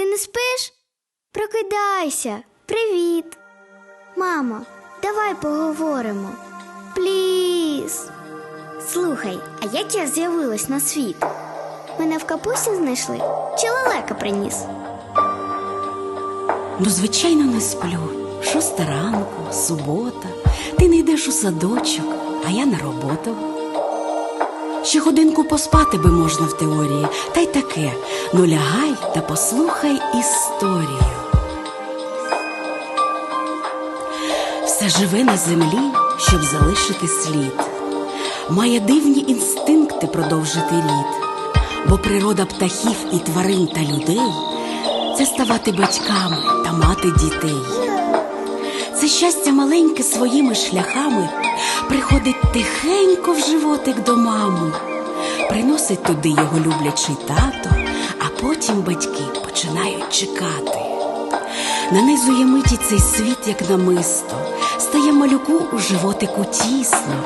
Ти не спиш? Прокидайся. Привіт. Мамо, давай поговоримо. Пліз. Слухай, а як я з'явилась на світ? Мене в капусті знайшли? Чи лелека приніс? Ну, звичайно, не сплю. Шоста ранку, субота. Ти не йдеш у садочок, а я на роботу. Ще годинку поспати би можна в теорії, та й таке. Ну лягай та послухай історію. Все живе на землі, щоб залишити слід. Має дивні інстинкти продовжити рід, бо природа птахів і тварин та людей це ставати батьками та мати дітей. Це щастя маленьке своїми шляхами приходить тихенько в животик до мами, приносить туди його люблячий тато, а потім батьки починають чекати. Нанизує миті цей світ, як намисто, стає малюку у животику тісно,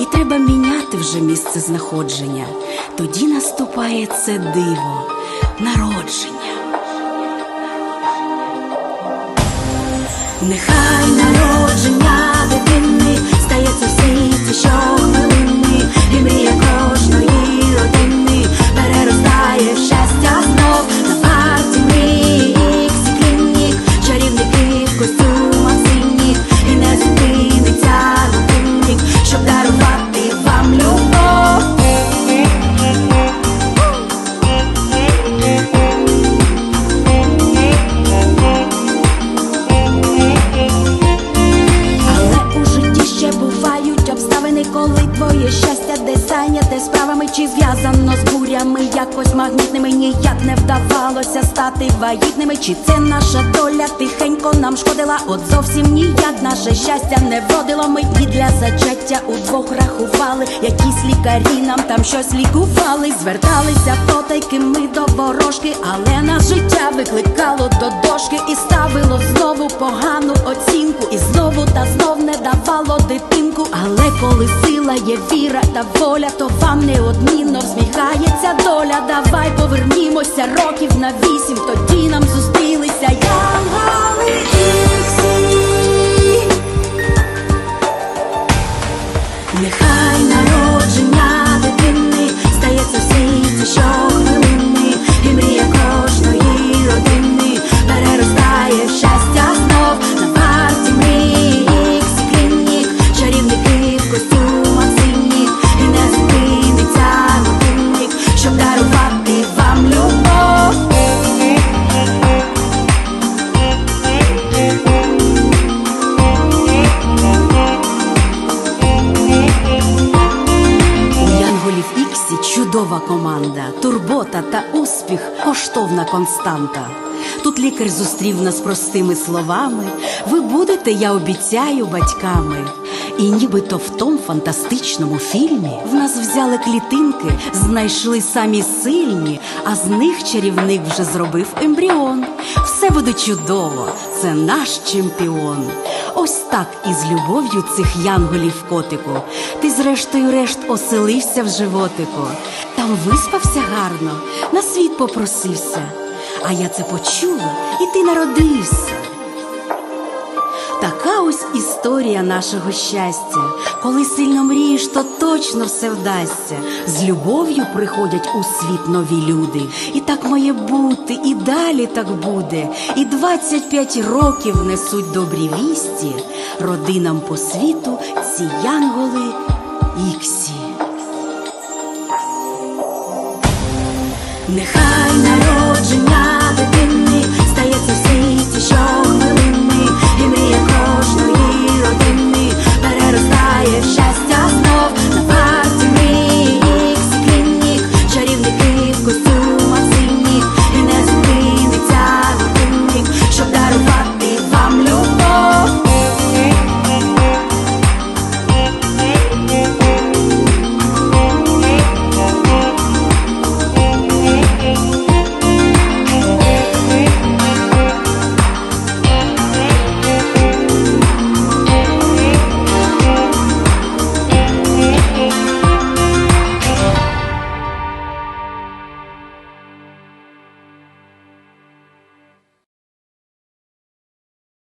і треба міняти вже місце знаходження. Тоді наступає це диво, народження. Нехай народження дитини стається в світі щохвилини, коли твоє щастя десь зайняте справами чи зв'язано з бурями, якось магнітними ніяк не вдавалося стати вагітними. Чи це наша доля нам шкодила? От зовсім ніяк наше щастя не вродило. Ми і для зачаття удвох рахували, якісь лікарі нам там щось лікували, зверталися потайки ми до ворожки, але нас життя викликало до дошки і ставило знову погану оцінку, і знову та знов не давало дитинку. Але коли сила є віра та воля, то вам неодмінно всміхається доля. Давай повернімося років на вісім, тоді нам зустрілися чудова команда, турбота та успіх коштовна константа. Тут лікар зустрів нас простими словами. Ви будете, я обіцяю, батьками. І нібито в том фантастичному фільмі в нас взяли клітинки, знайшли самі сильні, а з них чарівник вже зробив ембріон. Все буде чудово, це наш чемпіон. Ось так із любов'ю цих янголів котику. Ти зрештою решт оселився в животику. Там виспався гарно, на світ попросився. А я це почула, і ти народився. Така ось історія нашого щастя. Коли сильно мрієш, то точно все вдасться. З любов'ю приходять у світ нові люди. І так має бути, і далі так буде. І 25 років несуть добрі вісті родинам по світу ці янголи іксі. Нехай народження